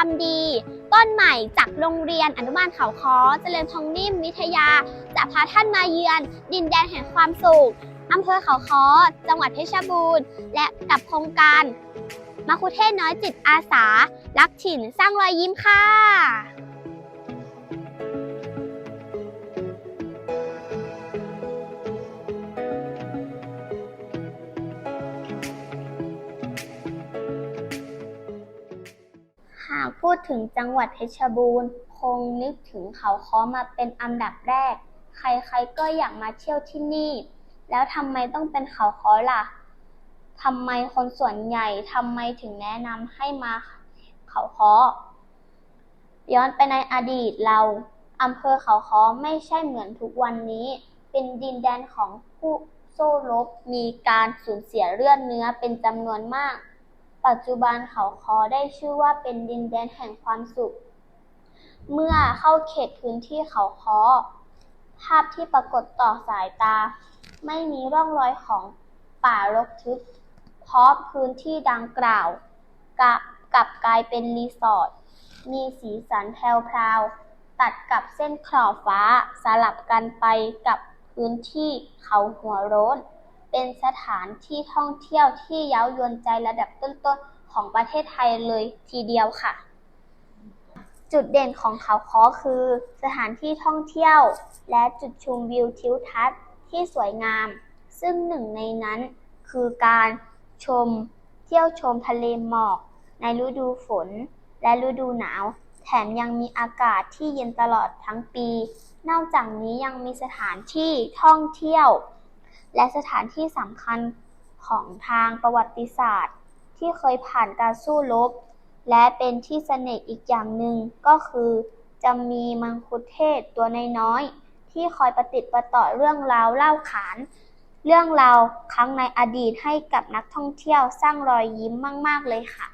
ต้นกล้าความดี ต้นใหม่จากโรงเรียนอนุบาลเขาค้อเจริญทองนิ่มวิทยา จะพาท่านมาเยือน ดินแดนแห่งความสุขอำเภอเขาค้อจังหวัดเพชรบูรณ์ และกับโครงการมะคุเทศน้อยจิตอาสา รักถิ่นสร้างรอยยิ้มค่ะ พูดถึงจังหวัดเพชรบูรณ์ คงนึกถึงเขาค้อมาเป็นอันดับแรก ใครๆก็อยากมาเที่ยวที่นี่ แล้วทำไมต้องเป็นเขาค้อล่ะทำไมคนส่วนใหญ่ทำไมถึงแนะนำให้มาเขาค้อย้อนไปในอดีตเราอำเภอเขาค้อไม่ใช่เหมือนทุกวันนี้ เป็นดินแดนของผู้โซ่รบมีการสูญเสียเลือดเนื้อเป็นจำนวนมาก ปัจจุบันเขาคอได้ชื่อว่าเป็นดินแดนแห่งความสุข เมื่อเข้าเขตพื้นที่เขาคอ ภาพที่ปรากฏต่อสายตา ไม่มีร่องรอยของป่ารกทึบเพราะพื้นที่ดังกล่าวกะกลับกลายเป็นรีสอร์ท มีสีสันแพรวๆตัดกับเส้นขอบฟ้าสลับกันไปกับพื้นที่เขาหัวโล้น เป็นสถานที่ท่องเที่ยวที่เย้ายวนใจระดับต้นๆของประเทศไทยเลยทีเดียวค่ะ จุดเด่นของเขาค้อคือ สถานที่ท่องเที่ยว และจุดชมวิวทิวทัศน์ที่สวยงาม ซึ่งหนึ่งในนั้นคือการชมเที่ยวชมทะเลหมอก ในฤดูฝน และฤดูหนาว แถมยังมีอากาศที่เย็นตลอดทั้งปี นอกจากนี้ยังมีสถานที่ท่องเที่ยว และสถานที่สำคัญของทางประวัติศาสตร์ ที่เคยผ่านการสู้รบ และเป็นที่เสน่ห์อีกอย่างหนึ่งก็คือ จะมีมังคุเทศตัวน้อยๆที่คอยประติดประต่อเรื่องราวเล่าขาน เรื่องราวครั้งในอดีตให้กับนักท่องเที่ยวสร้างรอยยิ้มมาก ๆ เลยค่ะ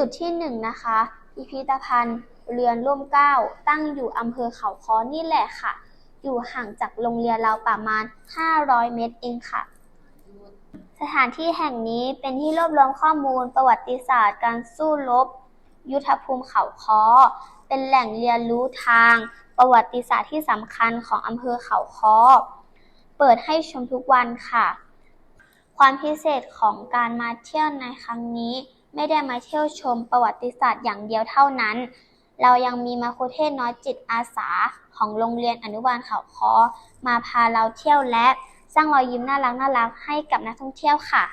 จุดที่หนึ่งนะคะพิพิธภัณฑ์เรือนร่มเก้าตั้งอยู่อำเภอเขาค้อนี่แหละค่ะ อยู่ห่างจากโรงเรียนเราประมาณ 500 เมตรเองค่ะ สถานที่แห่งนี้เป็นที่รวบรวมข้อมูลประวัติศาสตร์การสู้รบ ยุทธภูมิเขาค้อ เป็นแหล่งเรียนรู้ทางประวัติศาสตร์ที่สำคัญของอำเภอเขาค้อ เปิดให้ชมทุกวันค่ะ ความพิเศษของการมาเที่ยวในครั้งนี้ ไม่ได้มาเที่ยวชมประวัติศาสตร์อย่างเดียวเท่านั้น เรายังมีมาคุเทศน้อยจิตอาสาของโรงเรียนอนุบาลเขาคอมาพาเราเที่ยวและ สร้างรอยยิ้มน่ารักน่ารักให้กับนักท่องเที่ยวค่ะ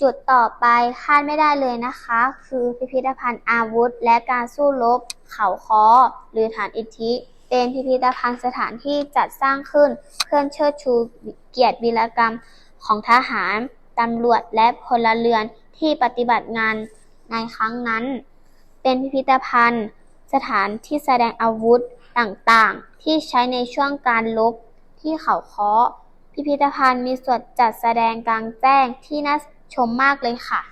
จุดต่อไปคาดไม่ได้เลยนะคะ คือพิพิธภัณฑ์อาวุธ และการสู้รบเขาคอหรือฐานอิทธิเป็นพิพิธภัณฑ์สถานที่จัดสร้างขึ้นเพื่อเชิดชูเกียรติวีรกรรมของทหาร ตำรวจและพลเรือนที่ปฏิบัติงานในครั้งนั้น เป็นพิพิธภัณฑ์ สถานที่แสดงอาวุธต่างๆ ที่ใช้ในช่วงการรบที่เขาค้อพิพิธภัณฑ์มีส่วนจัดแสดงกลางแจ้งที่น่า ชมมากเลยค่ะ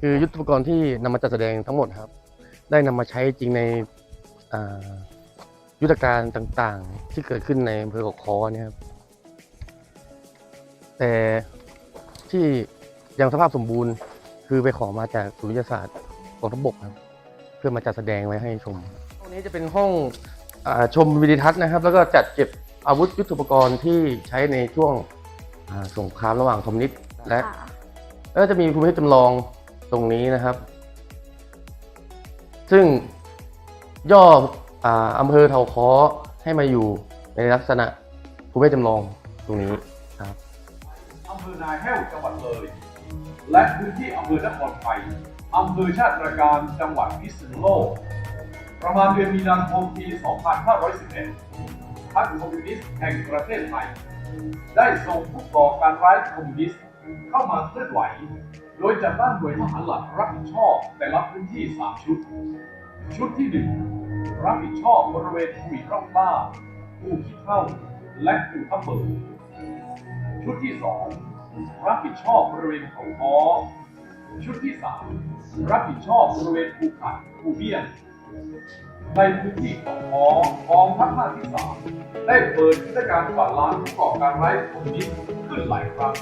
คือยุทธปกรณ์ที่นำมาจัดแสดงทั้งหมดครับ ได้นำมาใช้จริงใน ยุทธการต่างๆ ที่เกิดขึ้นในอำเภอเกาะคอเนี่ยครับแต่ที่ยังสภาพสมบูรณ์คือไปขอมาจากศูนย์วิทยาศาสตร์กองทัพบกครับ เพื่อมาจัดแสดงไว้ให้ชมห้องนี้จะเป็นห้องอาชมวิดีทัศน์นะครับ แล้วก็จัดเก็บอาวุธยุทโธปกรณ์ที่ใช้ในช่วงอ่าสงครามระหว่างคอมมิวนิสต์และแล้วก็จะมีภูมิทัศน์จำลองตรงนี้นะครับ ซึ่งย่อ อำเภอเถาค้อให้มาอยู่ในลักษณะภูมิจำลองตรงนี้ครับอำเภอนาแห้วจังหวัดเลย และพื้นที่อำเภอนครไทยอำเภอชาติตรการจังหวัดพิษณุโลก ประมาณเดือนมีนาคมปี 2511พรรคคอมมิวนิสต์แห่งประเทศไทย ได้ส่งผู้ก่อการร้ายคอมมิวนิสต์เข้ามาเคลื่อนไหว โดยจัดตั้งหน่วยทหารหลักรับผิดชอบแต่ละพื้นที่ 3 ชุด ชุดที่ 1 รับผิดชอบบริเวณภูมิร่องกล้าภูขี้เท่าและภูทับเบิกชุดที่2รับผิดชอบบริเวณเขาค้อชุดที่3รับผิดชอบบริเวณภูขัดภูเบี้ยนในพื้นที่เขาค้อกองทัพภาคที่3ได้เปิดกิจการกวาดล้างผู้ก่อการร้ายคอมมิวนิสต์ขึ้นหลายครั้ง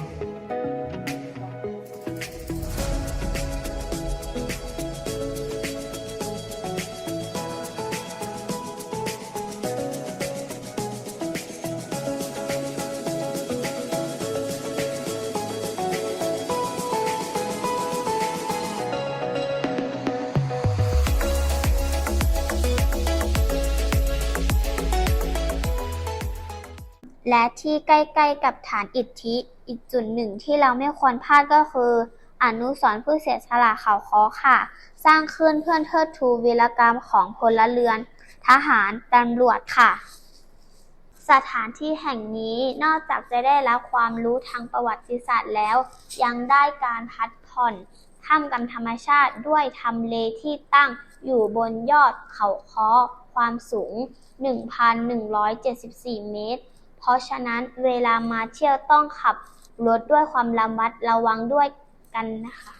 และที่ใกล้ๆกับฐานอิฐิอีกจุดหนึ่งที่เราไม่ควรพลาดก็คือ อนุสรผู้เสียสละเขาค้อค่ะ สร้างขึ้นเพื่อเทิดทูวีรกรรมของพลเรือน ทหารตำรวจค่ะ สถานที่แห่งนี้นอกจากจะได้รับความรู้ทางประวัติศาสตร์แล้ว ยังได้การพักผ่อนท่ามกลางธรรมชาติด้วยทำเลที่ตั้งอยู่บนยอดเขาค้อความสูง 1,174 เมตร ราะฉะนั้นเวลามาเที่ยวต้องขับรถด้วยความระมัดระวังด้วยกันนะคะ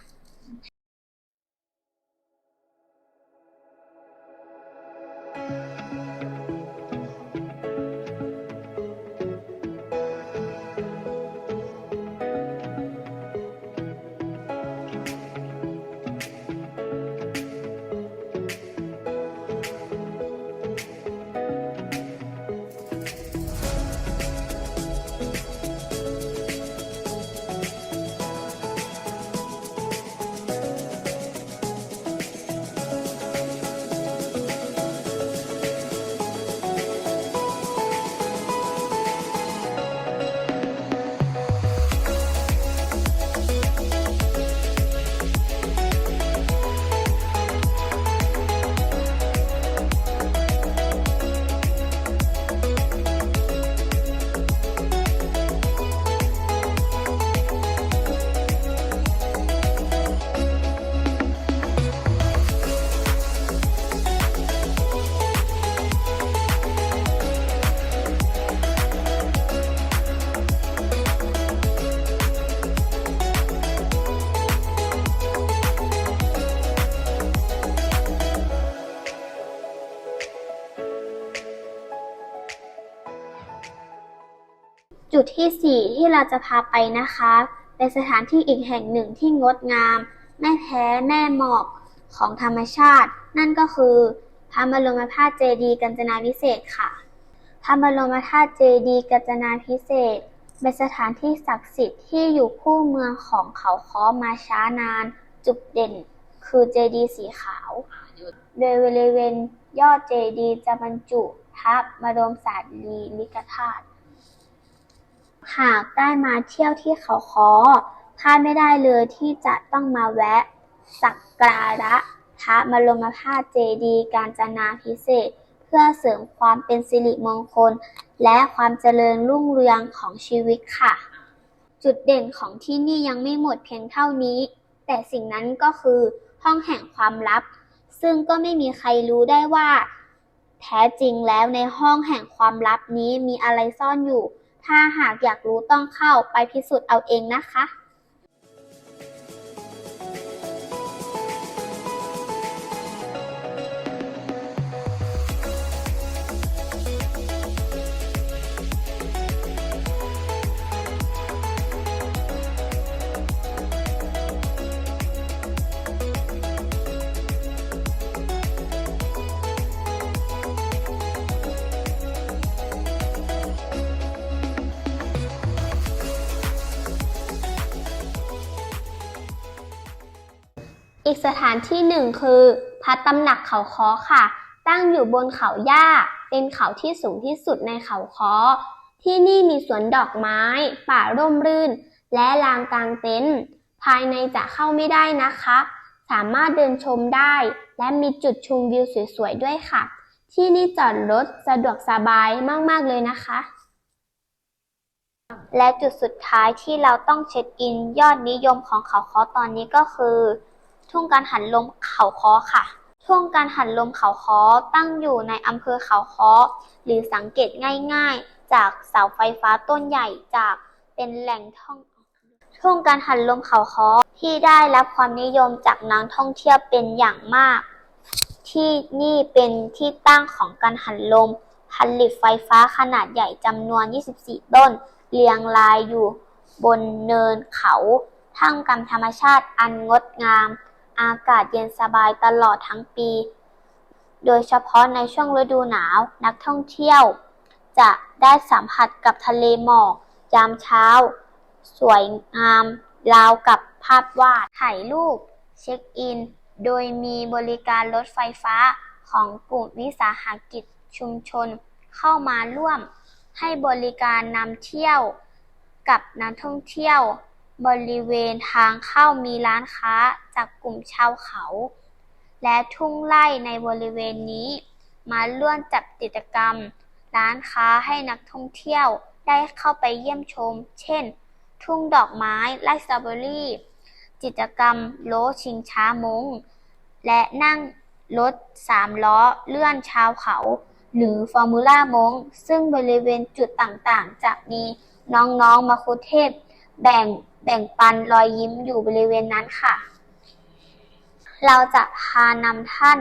จุดที่ 4 ที่เราจะพาไปนะคะ เป็นสถานที่อีกแห่งหนึ่งที่งดงาม ไม่แพ้แม่หมอกของธรรมชาติ นั่นก็คือพระบรมธาตุเจดีย์กัญจนาพิเศษค่ะพระบรมธาตุเจดีย์กัญจนาพิเศษเป็นสถานที่ศักดิ์สิทธิ์ที่อยู่คู่เมืองของเขาค้อมาช้านาน จุดเด่นคือเจดีย์สีขาว โดยบริเวณยอดเจดีย์จะบรรจุพระบรมสารีริกธาตุ หากได้มาเที่ยวที่เขาค้อพลาดไม่ได้เลยที่จะต้องมาแวะ สักการะพระบรมธาตุเจดีย์กาญจนาพิเศษ เพื่อเสริมความเป็นสิริมงคล และความเจริญรุ่งเรืองของชีวิตค่ะ จุดเด่นของที่นี่ยังไม่หมดเพียงเท่านี้ แต่สิ่งนั้นก็คือห้องแห่งความลับ ซึ่งก็ไม่มีใครรู้ได้ว่า แท้จริงแล้วในห้องแห่งความลับนี้มีอะไรซ่อนอยู่ ถ้าหากอยากรู้ต้องเข้าไปพิสูจน์เอาเองนะคะ อีกสถานที่หนึ่งคือพระตำหนักเขาค้อค่ะ ตั้งอยู่บนเขาหญ้าเเป็นเขาที่สูงที่สุดในเขาค้อที่นี่มีสวนดอกไม้ ป่าร่มรื่น และลานกลางเต็นท์ภายในจะเข้าไม่ได้นะคะ สามารถเดินชมได้ และมีจุดชมวิวสวยๆด้วยค่ะ ที่นี่จอดรถสะดวกสบายมากๆเลยนะคะ และจุดสุดท้ายที่เราต้องเช็คอินยอดนิยมของเขาค้อตอนนี้ก็คือ ทุ่งการหันลมเขาค้อค่ะ ทุ่งการหันลมเขาค้อตั้งอยู่ในอำเภอเขาค้อหรือสังเกตง่ายๆ จากเสาไฟฟ้าต้นใหญ่จากเป็นแหล่งท่องทุ่งการหันลมเขาค้อที่ได้รับความนิยมจากนักท่องเที่ยวเป็นอย่างมาก ที่นี่เป็นที่ตั้งของการหันลมผลิตไฟฟ้าขนาดใหญ่จำนวน 24 ต้น เรียงรายอยู่บนเนินเขาท่ามกลางธรรมชาติอันงดงาม อากาศเย็นสบายตลอดทั้งปี โดยเฉพาะในช่วงฤดูหนาวนักท่องเที่ยว จะได้สัมผัสกับทะเลหมอกยามเช้า สวยงามราวกับภาพวาดถ่ายรูปเช็คอิน โดยมีบริการรถไฟฟ้าของกลุ่มวิสาหกิจชุมชนเข้ามาร่วมให้บริการนำเที่ยวกับนักท่องเที่ยว บริเวณทางเข้ามีร้านค้าจากกลุ่มชาวเขา และทุ่งไร่ในบริเวณนี้ มาร่วมจัดกิจกรรม ร้านค้าให้นักท่องเที่ยวได้เข้าไปเยี่ยมชม เช่น ทุ่งดอกไม้ไร่สตรอเบอรี่กิจกรรมโลชิงช้ามง และนั่งรถสามล้อเลื่อนชาวเขา หรือฟอร์มูล่ามง ซึ่งบริเวณจุดต่างๆ จะมีน้องๆมาคุเทศ แบ่ง แบ่งปันรอยยิ้มอยู่บริเวณนั้นค่ะ เราจะพานำท่าน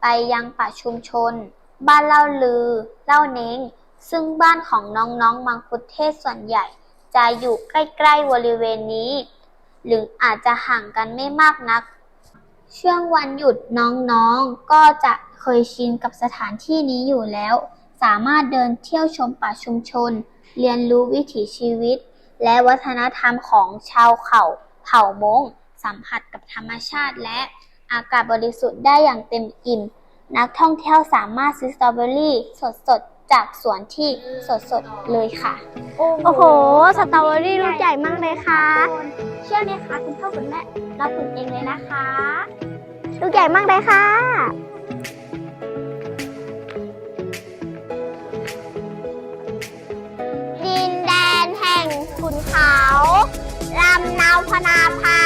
ไปยังป่าชุมชน บ้านเล่าลือ เล่าเน้ง ซึ่งบ้านของน้องๆมังคุดเทศส่วนใหญ่ จะอยู่ใกล้ๆบริเวณนี้ หรืออาจจะห่างกันไม่มากนัก ช่วงวันหยุดน้องๆก็จะเคยชินกับสถานที่นี้อยู่แล้ว สามารถเดินเที่ยวชมป่าชุมชน เรียนรู้วิถีชีวิต และวัฒนธรรมของชาวเขาเผ่ามงสัมผัสกับธรรมชาติและอากาศบริสุทธิ์ได้อย่างเต็มอิ่ม นักท่องเที่ยวสามารถซื้อสตรอเบอรี่สดๆ จากสวนที่สดๆ เลยค่ะ โอ้โห สตรอเบอรี่ลูกใหญ่มากเลยค่ะ เชื่อไหมคะคุณพ่อคุณแม่เราปลูกเองเลยนะคะ ลูกใหญ่มากเลยค่ะดินแดนแห่งขุน เขาลำนาวพนาพา